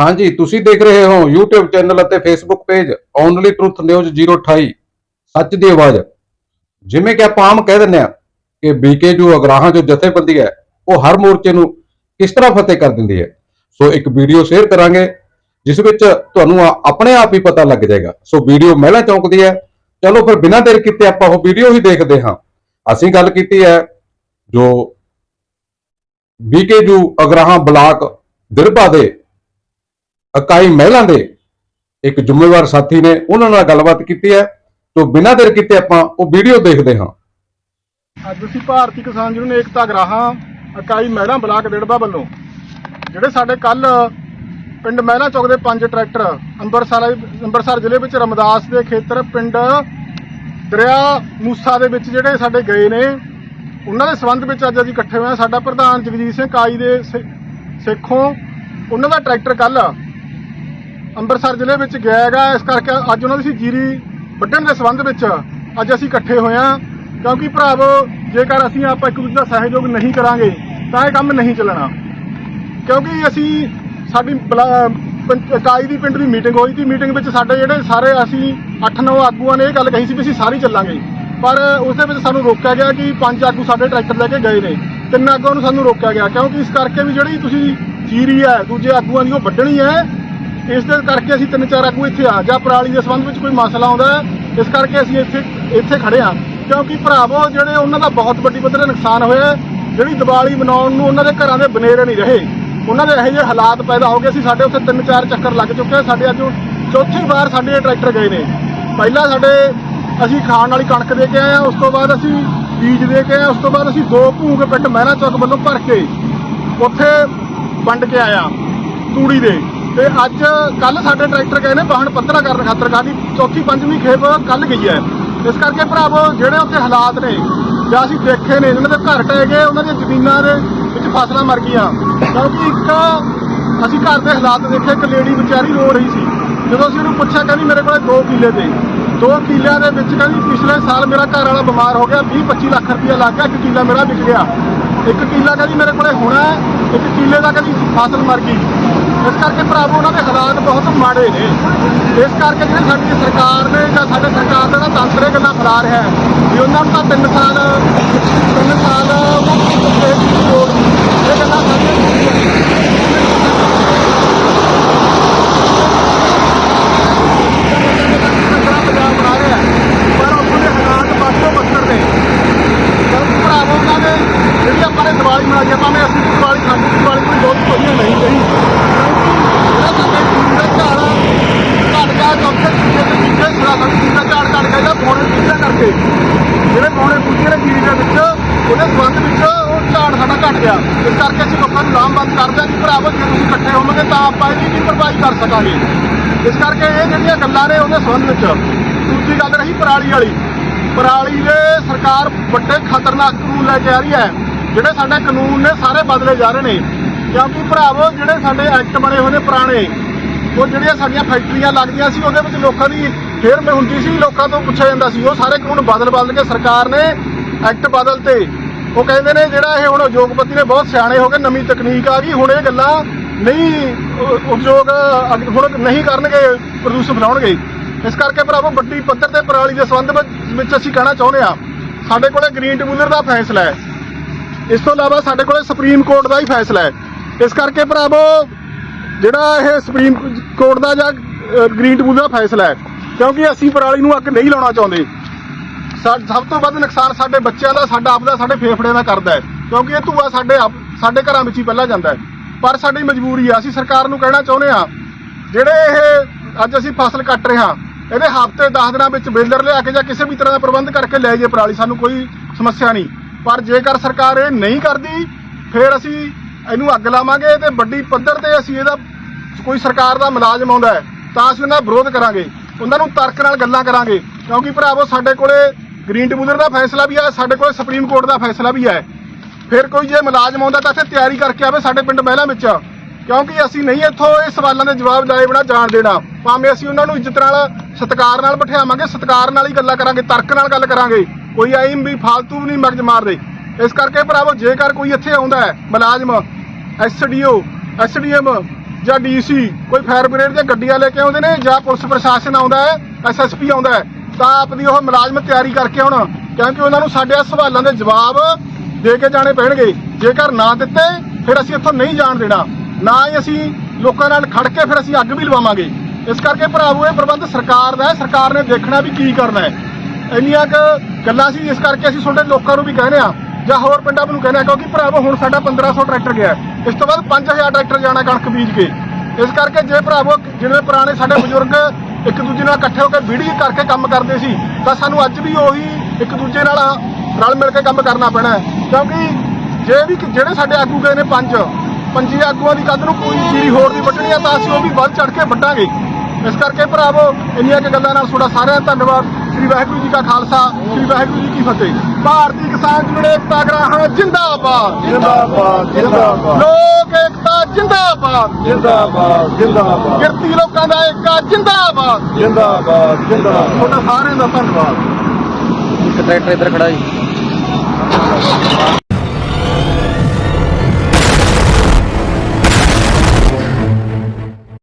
ਹਾਂਜੀ, ਤੁਸੀਂ ਦੇਖ ਰਹੇ ਹੋ YouTube ਚੈਨਲ ਅਤੇ Facebook page only truth news 028 ਸੱਚ ਦੀ ਆਵਾਜ਼। ਜਿਵੇਂ ਕਿ ਆਪਾਂ ਆਮ ਕਹਿ ਦਿੰਦੇ ਆ ਕਿ ਬੀਕੇ ਜੋ ਅਗਰਾਹਾਂ ਜੋ ਜਥੇਬੰਦੀ ਹੈ, ਉਹ ਹਰ ਮੋਰਚੇ ਨੂੰ ਕਿਸ ਤਰ੍ਹਾਂ ਫਤਿਹ ਕਰ ਦਿੰਦੀ ਹੈ? ਸੋ ਇੱਕ ਵੀਡੀਓ ਸ਼ੇਅਰ ਕਰਾਂਗੇ, ਜਿਸ ਵਿੱਚ ਤੁਹਾਨੂੰ ਆਪਣੇ ਆਪ ਹੀ ਪਤਾ ਲੱਗ ਜਾਏਗਾ। ਸੋ ਵੀਡੀਓ ਮਹਿਲਾ ਚੌਂਕਦੀ ਹੈ। ਚਲੋ ਫਿਰ ਬਿਨਾਂ ਦੇਰ ਕੀਤੇ ਆਪਾਂ ਉਹ ਵੀਡੀਓ ਹੀ ਦੇਖਦੇ ਹਾਂ। ਅਸੀਂ ਗੱਲ ਕੀਤੀ ਹੈ ਜੋ ਬੀਕੇ ਜੂ ਅਗਰਾਹਾਂ ਬਲਾਕ ਦਿਰਬਾ ਦੇ ਇਕਾਈ ਮਹਿਲਾ ਦੇ ਇੱਕ ਜ਼ਿੰਮੇਵਾਰ ਸਾਥੀ ਨੇ ਉਹਨਾਂ ਨਾਲ ਗੱਲਬਾਤ ਕੀਤੀ ਹੈ। ਤੋਂ ਬਿਨਾਂ ਦੇਰ ਕੀਤੇ ਆਪਾਂ ਉਹ ਵੀਡੀਓ ਦੇਖਦੇ ਹਾਂ। ਅੱਜ ਅਸੀਂ ਭਾਰਤੀ ਕਿਸਾਨ ਯੂਨੀਅਨ ਏਕਤਾ ਗਰਾਹਾਂ ਇਕਾਈ ਮਹਿਲਾ ਬਲਾਕ ਦੇੜਬਾ ਵੱਲੋਂ, ਜਿਹੜੇ ਸਾਡੇ ਕੱਲ ਪਿੰਡ ਮਹਿਲਾ ਚੌਕ ਦੇ ਪੰਜ ਟਰੈਕਟਰ ਅੰਮ੍ਰਿਤਸਰ ਅੰਮ੍ਰਿਤਸਰ ਜ਼ਿਲ੍ਹੇ ਵਿੱਚ ਰਮਦਾਸ ਦੇ ਖੇਤਰ ਪਿੰਡ ਦਰਿਆ ਮੂਸਾ ਦੇ ਵਿੱਚ ਜਿਹੜੇ ਸਾਡੇ ਗਏ ਨੇ, ਉਹਨਾਂ ਦੇ ਸੰਬੰਧ ਵਿੱਚ ਅੱਜ ਅਸੀਂ ਇਕੱਠੇ ਹੋਏ ਹਾਂ। ਸਾਡਾ ਪ੍ਰਧਾਨ ਜਗਜੀਤ ਸਿੰਘ ਕਾਈ ਦੇ ਸਿ- ਸਿੱਖੋਂ, ਉਹਨਾਂ ਦਾ ਟਰੈਕਟਰ ਕੱਲ ਅੰਮ੍ਰਿਤਸਰ ਜ਼ਿਲ੍ਹੇ ਵਿੱਚ ਗਿਆ ਹੈਗਾ। ਇਸ ਕਰਕੇ ਅੱਜ ਉਹਨਾਂ ਦੀ ਸੀ ਜੀਰੀ ਵੱਢਣ ਦੇ ਸੰਬੰਧ ਵਿੱਚ ਅੱਜ ਅਸੀਂ ਇਕੱਠੇ ਹੋਏ ਹਾਂ। ਕਿਉਂਕਿ ਭਰਾਵੋ, ਜੇਕਰ ਅਸੀਂ ਆਪਾਂ ਇੱਕ ਦੂਜੇ ਦਾ ਸਹਿਯੋਗ ਨਹੀਂ ਕਰਾਂਗੇ, ਤਾਂ ਇਹ ਕੰਮ ਨਹੀਂ ਚੱਲਣਾ। ਕਿਉਂਕਿ ਅਸੀਂ ਸਾਡੀ ਬਲਾ- ਇਕਾਈ ਦੀ ਪਿੰਡ ਦੀ ਮੀਟਿੰਗ ਹੋਈ ਸੀ। ਮੀਟਿੰਗ ਵਿੱਚ ਸਾਡੇ ਜਿਹੜੇ ਸਾਰੇ ਅਸੀਂ 8-9 ਆਗੂਆਂ ਨੇ ਇਹ ਗੱਲ ਕਹੀ ਸੀ ਵੀ ਅਸੀਂ ਸਾਰੇ ਚੱਲਾਂਗੇ। ਪਰ ਉਸ ਦੇ ਵਿੱਚ ਸਾਨੂੰ ਰੋਕਿਆ ਗਿਆ ਕਿ ਪੰਜ ਆਗੂ ਸਾਡੇ ਟਰੈਕਟਰ ਲੈ ਕੇ ਗਏ ਨੇ। ਤਿੰਨ ਆਗੂਆਂ ਨੂੰ ਸਾਨੂੰ ਰੋਕਿਆ ਗਿਆ। ਕਿਉਂਕਿ ਇਸ ਕਰਕੇ ਵੀ ਜਿਹੜੀ ਤੁਸੀਂ ਜੀਰੀ ਹੈ, ਦੂਜੇ ਆਗੂਆਂ ਦੀ ਉਹ ਵੱਢਣੀ ਹੈ ਇਸ ਦੇ ਕਰਕੇ ਅਸੀਂ ਤਿੰਨ ਚਾਰ ਆਗੂ ਇੱਥੇ ਆ, ਜਾਂ ਪਰਾਲੀ ਦੇ ਸੰਬੰਧ ਵਿੱਚ ਕੋਈ ਮਸਲਾ ਆਉਂਦਾ ਇਸ ਕਰਕੇ ਅਸੀਂ ਇੱਥੇ ਇੱਥੇ ਖੜੇ ਆ ਕਿਉਂਕਿ ਭਰਾਵੋ, ਜਿਹੜੇ ਉਹਨਾਂ ਦਾ ਬਹੁਤ ਵੱਡੀ ਪੱਧਰ ਨੁਕਸਾਨ ਹੋਇਆ ਜਿਹੜੀ ਦੀਵਾਲੀ ਮਨਾਉਣ ਨੂੰ ਉਹਨਾਂ ਦੇ ਘਰਾਂ ਦੇ ਬਨੇਰੇ ਨਹੀਂ ਰਹੇ। ਉਹਨਾਂ ਦੇ ਇਹੋ ਜਿਹੇ ਹਾਲਾਤ ਪੈਦਾ ਹੋ ਗਏ ਸੀ ਸਾਡੇ ਉੱਥੇ ਤਿੰਨ ਚਾਰ ਚੱਕਰ ਲੱਗ ਚੁੱਕੇ ਆ ਸਾਡੇ ਅੱਜ ਚੌਥੀ ਵਾਰ ਸਾਡੇ ਟਰੈਕਟਰ ਗਏ ਨੇ। ਪਹਿਲਾਂ ਸਾਡੇ ਅਸੀਂ ਖਾਣ ਵਾਲੀ ਕਣਕ ਦੇ ਕੇ ਆਏ ਆ ਉਸ ਤੋਂ ਬਾਅਦ ਅਸੀਂ ਬੀਜ ਦੇ ਕੇ ਆਏ ਹਾਂ, ਉਸ ਤੋਂ ਬਾਅਦ ਅਸੀਂ ਦੋ ਭੂਗ ਪਿੰਡ ਮਹਿਰਾ ਚੌਕ ਵੱਲੋਂ ਭਰ ਕੇ ਉੱਥੇ ਵੰਡ ਕੇ ਆਇਆ ਤੂੜੀ ਦੇ। ਤੇ ਅੱਜ ਕੱਲ ਸਾਡੇ ਟਰੈਕਟਰ ਗਏ ਨੇ ਵਾਹਣ ਪੱਧਰਾ ਕਰਨ ਖਾਤਰ ਸਾਡੀ ਚੌਥੀ ਪੰਜਵੀਂ ਖੇਪ ਕੱਲ ਗਈ ਹੈ। ਇਸ ਕਰਕੇ ਭਰਾਵੋ, ਜਿਹੜੇ ਉੱਥੇ ਹਾਲਾਤ ਨੇ ਜਾਂ ਅਸੀਂ ਦੇਖੇ ਨੇ ਇਹਨਾਂ ਦੇ ਘਰ ਟਹਿ ਗਏ, ਉਹਨਾਂ ਦੀਆਂ ਜ਼ਮੀਨਾਂ ਦੇ ਵਿੱਚ ਫਸਲਾਂ ਮਰ ਗਈਆਂ। ਕਿਉਂਕਿ ਇੱਕ, ਅਸੀਂ ਘਰ ਦੇ ਹਾਲਾਤ ਦੇਖੇ, ਇੱਕ ਲੇਡੀ ਵਿਚਾਰੀ ਰੋ ਰਹੀ ਸੀ। ਜਦੋਂ ਅਸੀਂ ਉਹਨੂੰ ਪੁੱਛਿਆ, ਕਹਿੰਦੀ, ਮੇਰੇ ਕੋਲ 2 ਕਿੱਲੇ ਤੇ 2 ਕਿੱਲਿਆਂ ਦੇ ਵਿੱਚ ਕਹਿੰਦੀ, ਪਿਛਲੇ ਸਾਲ ਮੇਰਾ ਘਰ ਵਾਲਾ ਬਿਮਾਰ ਹੋ ਗਿਆ 20 25 ਲੱਖ ਰੁਪਇਆ ਲੱਗ ਗਿਆ, ਇੱਕ ਕਿੱਲਾ ਮੇਰਾ ਵਿਕ ਗਿਆ। ਇੱਕ ਕਿੱਲਾ ਕਹਿੰਦੀ, ਮੇਰੇ ਕੋਲੇ ਹੋਣਾ ਇੱਕ ਕਿੱਲੇ ਦਾ ਕਹਿੰਦੀ, ਫਸਲ ਮਰ ਗਈ। ਇਸ ਕਰਕੇ ਭਰਾਵੋ ਉਹਨਾਂ ਦੇ ਹਾਲਾਤ ਬਹੁਤ ਮਾੜੇ ਨੇ। ਇਸ ਕਰਕੇ ਜਿਹੜੀ ਸਾਡੀ ਸਰਕਾਰ ਨੇ ਜਾਂ ਸਾਡੇ ਸਰਕਾਰ ਦਾ ਜਿਹੜਾ ਤੰਤਰ ਇਹ ਗੱਲਾਂ ਫੈਲਾ ਰਿਹਾ ਹੈ, ਵੀ ਉਹਨਾਂ ਨੂੰ ਤਾਂ 3 ਸਾਲ 3 ਸਾਲ ਇਹ ਇਹ ਗੱਲਾਂ ਸਾਡੀਆਂ ਪੰਜਾਬ ਬਣਾ ਰਿਹਾ ਪਰ ਉਹਨਾਂ ਦੇ ਹਾਲਾਤ ਬਾਕੀ ਬੱਤਰ ਨੇ ਕਿਉਂਕਿ ਭਰਾਵੋ ਉਹਨਾਂ ਦੇ ਜਿਹੜੀ ਆਪਾਂ ਨੇ ਦੀਵਾਲੀ ਮਨਾਈ ਆ, ਭਾਵੇਂ ਅਸੀਂ ਦੀਵਾਲੀ ਸਾਡੀ ਦੀਵਾਲੀ ਕੋਈ ਬਹੁਤ ਵਧੀਆ ਨਹੀਂ ਗਈ ਜਿਹੜਾ ਸਾਡੇ ਜੀਵਨ ਦਾ ਝਾੜ ਘਟ ਗਿਆ ਚੌਥੇ ਚੀਜ਼ੇ ਦੇ ਪਿੱਛੇ ਸਿਰਾ ਸਾਡੀ ਝਾੜ ਘਟ ਗਿਆ ਇਹਦਾ ਪੌਣੇ ਕਰਕੇ। ਜਿਹੜੇ ਪੌਣੇ ਬੂਝੇ ਨੇ ਜੀਰੀ ਦੇ ਵਿੱਚ, ਉਹਦੇ ਸੰਬੰਧ ਵਿੱਚ ਉਹ ਝਾੜ ਸਾਡਾ ਘਟ ਗਿਆ। ਇਸ ਕਰਕੇ ਅਸੀਂ ਲੋਕਾਂ ਨੂੰ ਲਾਮਬੰਦ ਕਰਦੇ ਹਾਂ ਕਿ ਭਰਾਵੋ, ਜੇ ਤੁਸੀਂ ਇਕੱਠੇ ਹੋਵੋਗੇ ਤਾਂ ਆਪਾਂ ਇਹਦੀ ਵੀ ਭਰਪਾਈ ਕਰ ਸਕਾਂਗੇ। ਇਸ ਕਰਕੇ ਇਹ ਜਿਹੜੀਆਂ ਗੱਲਾਂ ਨੇ ਉਹਦੇ ਸੰਬੰਧ ਵਿੱਚ, ਦੂਜੀ ਗੱਲ ਰਹੀ ਪਰਾਲੀ ਵਾਲੀ। ਪਰਾਲੀ ਦੇ ਸਰਕਾਰ ਵੱਡੇ ਖਤਰਨਾਕ ਕਾਨੂੰਨ ਲੈ ਕੇ ਆ ਰਹੀ ਹੈ। ਜਿਹੜੇ ਸਾਡੇ ਕਾਨੂੰਨ ਨੇ ਸਾਰੇ ਬਦਲੇ ਜਾ ਰਹੇ ਨੇ। ਕਿਉਂਕਿ ਭਰਾਵੋ, ਜਿਹੜੇ ਸਾਡੇ ਐਕਟ ਬਣੇ ਹੋਏ ਨੇ ਪੁਰਾਣੇ ਉਹ ਜਿਹੜੀਆਂ ਸਾਡੀਆਂ ਫੈਕਟਰੀਆਂ ਲੱਗਦੀਆਂ ਸੀ, ਉਹਦੇ ਵਿੱਚ ਲੋਕਾਂ ਦੀ ਫੇਰ ਮੈਂ ਹੁੰਦੀ ਸੀ, ਲੋਕਾਂ ਤੋਂ ਪੁੱਛਿਆ ਜਾਂਦਾ ਸੀ। ਉਹ ਸਾਰੇ ਕਾਨੂੰਨ ਬਦਲ ਬਦਲ ਕੇ ਸਰਕਾਰ ਨੇ ਐਕਟ ਬਦਲ 'ਤੇ। ਉਹ ਕਹਿੰਦੇ ਨੇ ਜਿਹੜਾ ਇਹ ਹੁਣ ਉਦਯੋਗਪਤੀ ਨੇ ਬਹੁਤ ਸਿਆਣੇ ਹੋ ਗਏ, ਨਵੀਂ ਤਕਨੀਕ ਆ ਗਈ, ਹੁਣ ਇਹ ਗੱਲਾਂ ਨਹੀਂ ਉਦਯੋਗ ਹੁਣ ਨਹੀਂ ਕਰਨਗੇ, ਪ੍ਰਦੂਸ਼ਣ ਫੈਲਾਉਣਗੇ। ਇਸ ਕਰਕੇ ਭਰਾਵੋ, ਵੱਡੀ ਪੱਧਰ ਤੇ ਪਰਾਲੀ ਦੇ ਸੰਬੰਧ ਵਿੱਚ- ਵਿੱਚ ਅਸੀਂ ਕਹਿਣਾ ਚਾਹੁੰਦੇ ਆ ਸਾਡੇ ਕੋਲੇ ਗ੍ਰੀਨ ਟ੍ਰਿਬਿਊਨਲ ਦਾ ਫੈਸਲਾ ਹੈ। ਇਸ ਤੋਂ ਇਲਾਵਾ ਸਾਡੇ ਕੋਲੇ ਸੁਪਰੀਮ ਕੋਰਟ ਦਾ ਹੀ ਫੈਸਲਾ ਹੈ। ਇਸ ਕਰਕੇ ਭਰਾਵੋ, ਜਿਹੜਾ ਇਹ ਸੁਪਰੀਮ ਕੋਰਟ ਦਾ ਜਾਂ ਅ, ਗ੍ਰੀਨ ਟ੍ਰਿਬਿਊਨਲ ਦਾ ਫੈਸਲਾ ਹੈ। ਕਿਉਂਕਿ ਅਸੀਂ ਪਰਾਲੀ ਨੂੰ ਅੱਗ ਨਹੀਂ ਲਾਉਣਾ ਚਾਹੁੰਦੇ। ਸਾ- ਸਭ ਤੋਂ ਵੱਧ ਨੁਕਸਾਨ ਸਾਡੇ ਬੱਚਿਆਂ ਦਾ ਸਾਡਾ ਆਪਦਾ ਸਾਡੇ ਫੇਫੜਿਆਂ ਦਾ ਕਰਦਾ ਹੈ। ਕਿਉਂਕਿ ਇਹ ਧੂਆ ਸਾਡੇ ਆਪ- ਸਾਡੇ ਘਰਾਂ ਵਿੱਚ ਹੀ ਪਹਿਲਾਂ ਜਾਂਦਾ ਹੈ। ਪਰ ਸਾਡੀ ਮਜਬੂਰੀ ਆ ਅਸੀਂ ਸਰਕਾਰ ਨੂੰ ਕਹਿਣਾ ਚਾਹੁੰਦੇ ਆ ਜਿਹੜੇ ਇਹ ਅੱਜ ਅਸੀਂ ਫਸਲ ਕੱਟ ਰਹੇ ਹਾਂ ਇਹਦੇ ਹਫ਼ਤੇ 10 ਦਿਨਾਂ ਵਿੱਚ ਬੇਲਰ ਲਿਆ ਕੇ ਜਾਂ ਕਿਸੇ ਵੀ ਤਰ੍ਹਾਂ ਦਾ ਪ੍ਰਬੰਧ ਕਰਕੇ ਲੈ ਜੇ ਪਰਾਲੀ ਸਾਨੂੰ ਕੋਈ ਸਮੱਸਿਆ ਨਹੀਂ। ਪਰ ਜੇਕਰ ਸਰਕਾਰ ਇਹ ਨਹੀਂ ਕਰਦੀ ਫਿਰ ਅਸੀਂ ਇਹਨੂੰ ਅੱਗ ਲਾਵਾਂਗੇ ਤੇ ਵੱਡੀ ਪੱਧਰ ਤੇ ਅਸੀਂ ਇਹਦਾ ਕੋਈ ਸਰਕਾਰ ਦਾ ਮੁਲਾਜ਼ਮ ਆਉਂਦਾ ਹੈ, ਤਾਂ ਅਸੀਂ ਉਹਨਾਂ ਦਾ ਵਿਰੋਧ ਕਰਾਂਗੇ, ਉਹਨਾਂ ਨੂੰ ਤਰਕ ਨਾਲ ਗੱਲਾਂ ਕਰਾਂਗੇ, ਕਿਉਂਕਿ ਭਰਾਵੋ ਸਾਡੇ ਕੋਲੇ ਗ੍ਰੀਨ ਟ੍ਰਿਬਿਊਨਲ ਦਾ ਫੈਸਲਾ ਵੀ ਹੈ, ਸਾਡੇ ਕੋਲੇ ਸੁਪਰੀਮ ਕੋਰਟ ਦਾ ਫੈਸਲਾ ਵੀ ਹੈ। ਫਿਰ ਕੋਈ ਜੇ ਮੁਲਾਜ਼ਮ ਆਉਂਦਾ ਤਾਂ ਇੱਥੇ ਤਿਆਰੀ ਕਰਕੇ ਆਵੇ ਸਾਡੇ ਪਿੰਡ ਮਹਿਲਾ ਵਿੱਚ, ਕਿਉਂਕਿ ਅਸੀਂ ਨਹੀਂ ਇੱਥੋਂ ਇਹ ਸਵਾਲਾਂ ਦੇ ਜਵਾਬ ਲਾਏ ਬਿਨਾ ਜਾਣ ਦੇਣਾ। ਭਾਵੇਂ ਅਸੀਂ ਉਹਨਾਂ ਨੂੰ ਇੱਜ਼ਤ ਨਾਲ, ਸਤਿਕਾਰ ਨਾਲ ਬਿਠਾਵਾਂਗੇ, ਸਤਿਕਾਰ ਨਾਲ ਹੀ ਗੱਲਾਂ ਕਰਾਂਗੇ, ਤਰਕ ਨਾਲ ਗੱਲ ਕਰਾਂਗੇ, ਕੋਈ ਐਂ ਵੀ ਫਾਲਤੂ ਨਹੀਂ ਮਗਜ ਮਾਰਦੇ। ਇਸ ਕਰਕੇ ਭਰਾਵੋ ਜੇਕਰ ਕੋਈ ਇੱਥੇ ਆਉਂਦਾ ਹੈ, ਮੁਲਾਜ਼ਮ ਐਸਡੀਓ ਐਸਡੀਐਮ ਜਾਂ ਡੀਸੀ ਕੋਈ ਫਾਇਰ ਬ੍ਰਿਗੇਡ ਦੀਆਂ ਗੱਡੀਆਂ ਲੈ ਕੇ ਆਉਂਦੇ ਨੇ ਜਾਂ ਪੁਲਿਸ ਪ੍ਰਸ਼ਾਸਨ ਆਉਂਦਾ ਹੈ ਐਸਐਸਪੀ ਆਉਂਦਾ ਹੈ, ਤਾਂ ਆਪਦੀ ਉਹ ਮੁਲਾਜ਼ਮ ਤਿਆਰੀ ਕਰਕੇ ਆਉਣ ਕਿਉਂਕਿ ਉਹਨਾਂ ਨੂੰ ਸਾਡੇ ਸਵਾਲਾਂ ਦੇ ਜਵਾਬ ਦੇ ਕੇ ਜਾਣੇ ਪੈਣਗੇ। ਜੇਕਰ ਨਾ ਦਿੱਤੇ, ਫਿਰ ਅਸੀਂ ਇੱਥੋਂ ਨਹੀਂ ਜਾਣ ਦੇਣਾ। ਨਾ ਹੀ ਅਸੀਂ ਲੋਕਾਂ ਨਾਲ ਖੜ ਕੇ ਫਿਰ ਅਸੀਂ ਅੱਗ ਵੀ ਲਵਾਵਾਂਗੇ। ਇਸ ਕਰਕੇ ਭਰਾਵੋ, ਇਹ ਪ੍ਰਬੰਧ ਸਰਕਾਰ ਦਾ ਹੈ। ਸਰਕਾਰ ਨੇ ਦੇਖਣਾ ਵੀ ਕੀ ਕਰਨਾ ਹੈ। ਇੰਨੀਆਂ ਕੁ ਗੱਲਾਂ ਸੀ, ਇਸ ਕਰਕੇ ਅਸੀਂ ਤੁਹਾਡੇ ਲੋਕਾਂ ਨੂੰ ਵੀ ਕਹਿੰਦੇ ਆ ਜਾਂ ਹੋਰ ਪਿੰਡਾਂ ਨੂੰ ਕਹਿੰਦੇ ਆ ਕਿਉਂਕਿ ਭਰਾਵੋ ਹੁਣ ਸਾਡਾ 1500 ਟਰੈਕਟਰ ਗਿਆ। ਇਸ ਤੋਂ ਬਾਅਦ 5000 ਟਰੈਕਟਰ ਜਾਣਾ ਕਣਕ ਬੀਜ ਕੇ। ਇਸ ਕਰਕੇ ਜੇ ਭਰਾਵੋ ਜਿਵੇਂ ਪੁਰਾਣੇ ਸਾਡੇ ਬਜ਼ੁਰਗ ਇੱਕ ਦੂਜੇ ਨਾਲ ਇਕੱਠੇ ਹੋ ਕੇ ਵੀੜੀ ਕਰਕੇ ਕੰਮ ਕਰਦੇ ਸੀ, ਤਾਂ ਸਾਨੂੰ ਅੱਜ ਵੀ ਉਹੀ ਇੱਕ ਦੂਜੇ ਨਾਲ ਰਲ ਮਿਲ ਕੇ ਕੰਮ ਕਰਨਾ ਪੈਣਾ ਕਿਉਂਕਿ ਜੇ ਵੀ ਜਿਹੜੇ ਸਾਡੇ ਆਗੂ ਗਏ ਨੇ ਪੰਜ ਪੰਜੀ ਆਗੂਆਂ ਦੀ ਕੱਦ ਨੂੰ ਕੋਈ ਚੀਰੀ ਹੋਰ ਦੀ ਵੱਢਣੀ ਆ ਤਾਂ ਅਸੀਂ ਉਹ ਵੀ ਵੱਧ ਚੜ ਕੇ ਵੱਢਾਂਗੇ। ਇਸ ਕਰਕੇ ਭਰਾਵੋ ਇੰਨੀਆਂ ਕੁ ਗੱਲਾਂ ਨਾਲ ਤੁਹਾਡਾ ਸਾਰਿਆਂ ਦਾ ਧੰਨਵਾਦ। ਸ੍ਰੀ ਵਾਹਿਗੁਰੂ ਜੀ ਕਾ ਖਾਲਸਾ ਸ੍ਰੀ ਵਾਹਿਗੁਰੂ ਜੀ ਕੀ ਫਤਿਹ। ਭਾਰਤੀ ਕਿਸਾਨ ਯੂਨੀਅਨ ਏਕਤਾ ਗਰਾਹਾਂ ਜਿੰਦਾਬਾਦ। ਜਿੰਦਾਬਾਦ ਜਿੰਦਾਬਾਦ। ਲੋਕ ਏਕਤਾ ਜਿੰਦਾਬਾਦ। ਜਿੰਦਾਬਾਦ ਜਿੰਦਾਬਾਦ। ਕਿਰਤੀ ਲੋਕਾਂ ਦਾ ਏਕਾ ਜਿੰਦਾਬਾਦ। ਜਿੰਦਾਬਾਦ ਜਿੰਦਾਬਾਦ। ਤੁਹਾਡਾ ਸਾਰਿਆਂ ਦਾ ਧੰਨਵਾਦ। ਇੱਕ ਟਰੈਕਟਰ ਇੱਧਰ ਖੜਾ ਜੀ।